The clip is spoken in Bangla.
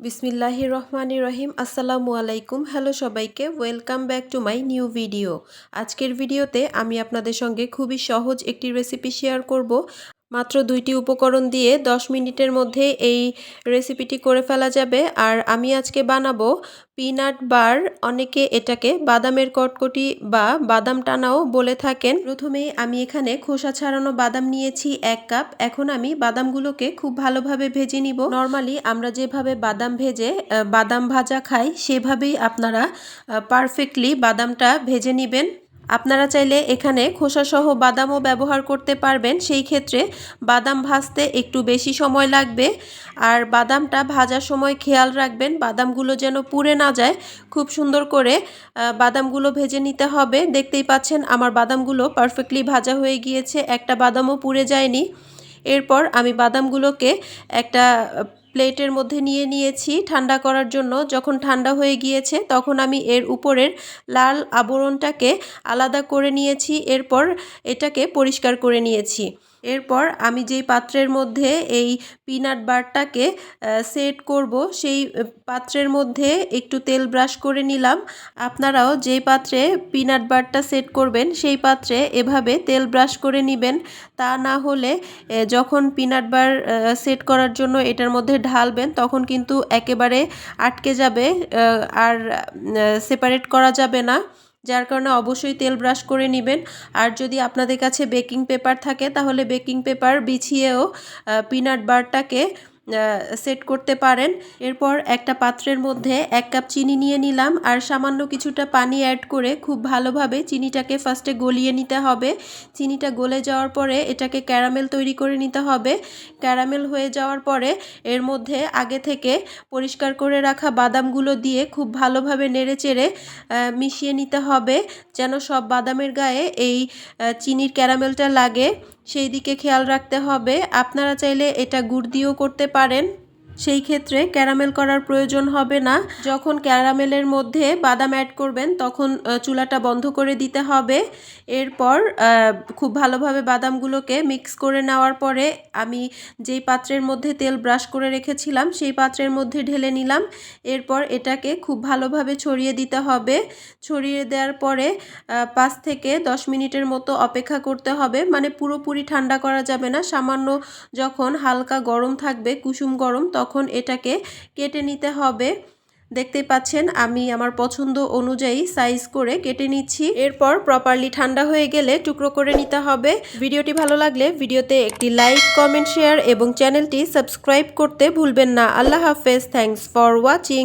বিসমিল্লাহি রহমানি রহিম। আসসালামু আলাইকুম। হ্যালো সবাইকে। Welcome back to my new video আজকের ভিডিওতে আমি আপনাদের সঙ্গে খুবই সহজ একটি রেসিপি শেয়ার করব। মাত্র দুইটি উপকরণ দিয়ে 10 মিনিটের মধ্যে এই রেসিপিটি করে ফেলা যাবে। আর আমি আজকে বানাবো পিনাট বার। অনেকে এটাকে বাদামের কটকটি বা বাদাম টানাও বলে থাকেন। প্রথমেই আমি এখানে খোসা ছাড়ানো বাদাম নিয়েছি এক কাপ। এখন আমি বাদামগুলোকে খুব ভালোভাবে ভেজে নিব। নর্মালি আমরা যেভাবে বাদাম ভেজে বাদাম ভাজা খাই, সেভাবেই আপনারা পারফেক্টলি বাদামটা ভেজে নেবেন। আপনারা চাইলে এখানে খোসাসহ বাদামও ব্যবহার করতে পারবেন। সেই ক্ষেত্রে বাদাম ভাজতে একটু বেশি সময় লাগবে। আর বাদামটা ভাজার সময় খেয়াল রাখবেন, বাদামগুলো যেন পুড়ে না যায়। খুব সুন্দর করে বাদামগুলো ভেজে নিতে হবে। দেখতেই পাচ্ছেন আমার বাদামগুলো পারফেক্টলি ভাজা হয়ে গিয়েছে, একটা বাদামও পুড়ে যায়নি। এরপর আমি বাদামগুলোকে একটা প্লেটের মধ্যে নিয়ে নিয়েছি ঠান্ডা করার জন্য। যখন ঠান্ডা হয়ে গিয়েছে তখন আমি এর উপরের লাল আবরণটাকে আলাদা করে নিয়েছি। এরপর এটাকে পরিষ্কার করে নিয়েছি। এরপর আমি যেই পাত্রের মধ্যে এই পিনাট বারটাকে সেট করব, সেই পাত্রের মধ্যে একটু তেল ব্রাশ করে নিলাম। আপনারাও যেই পাত্রে পিনাট বারটা সেট করবেন, সেই পাত্রে এভাবে তেল ব্রাশ করে নেবেন। তা না হলে যখন পিনাট বার সেট করার জন্য এটার মধ্যে ঢালবেন, তখন কিন্তু একেবারে আটকে যাবে আর সেপারেট করা যাবে না। যার কারণে অবশ্যই তেল ব্রাশ করে নেবেন। আর যদি আপনাদের কাছে বেকিং পেপার থাকে, তাহলে বেকিং পেপার বিছিয়েও পিনাট বারটাকে সেট করতে পারেন। এরপর একটা পাত্রের মধ্যে এক কাপ চিনি নিয়ে নিলাম আর সামান্য কিছুটা পানি অ্যাড করে খুব ভালোভাবে চিনিটাকে ফার্স্টে গলিয়ে নিতে হবে। চিনিটা গলে যাওয়ার পরে এটাকে ক্যারামেল তৈরি করে নিতে হবে। ক্যারামেল হয়ে যাওয়ার পরে এর মধ্যে আগে থেকে পরিষ্কার করে রাখা বাদামগুলো দিয়ে খুব ভালোভাবে নেড়ে চেড়ে মিশিয়ে নিতে হবে। যেন সব বাদামের গায়ে এই চিনির ক্যারামেলটা লাগে। সেই দিকে খেয়াল রাখতে হবে। আপনারা চাইলে এটা গুড় দিয়েও করতে পারেন। সেই ক্ষেত্রে ক্যারামেল করার প্রয়োজন হবে না। যখন ক্যারামেলের মধ্যে বাদাম অ্যাড করবেন, তখন চুলাটা বন্ধ করে দিতে হবে। এরপর খুব ভালোভাবে বাদামগুলোকে মিক্স করে নেওয়ার পরে আমি যেই পাত্রের মধ্যে তেল ব্রাশ করে রেখেছিলাম, সেই পাত্রের মধ্যে ঢেলে নিলাম। এরপর এটাকে খুব ভালোভাবে ছড়িয়ে দিতে হবে। ছড়িয়ে দেওয়ার পরে পাঁচ থেকে দশ মিনিটের মতো অপেক্ষা করতে হবে। মানে পুরোপুরি ঠান্ডা করা যাবে না। সামান্য যখন হালকা গরম থাকবে, কুসুম গরম, তখন তখন এটাকে কেটে নিতে হবে। দেখতে পাচ্ছেন, আমি আমার পছন্দ অনুযায়ী সাইজ করে কেটে নিচ্ছি। এরপর প্রপারলি ঠান্ডা হয়ে গেলে টুকরো করে নিতে হবে। ভিডিওটি ভালো লাগলে ভিডিওতে একটি লাইক কমেন্ট শেয়ার এবং চ্যানেলটি সাবস্ক্রাইব করতে ভুলবেন না। আল্লাহ হাফেজ থ্যাংকস ফর ওয়াচিং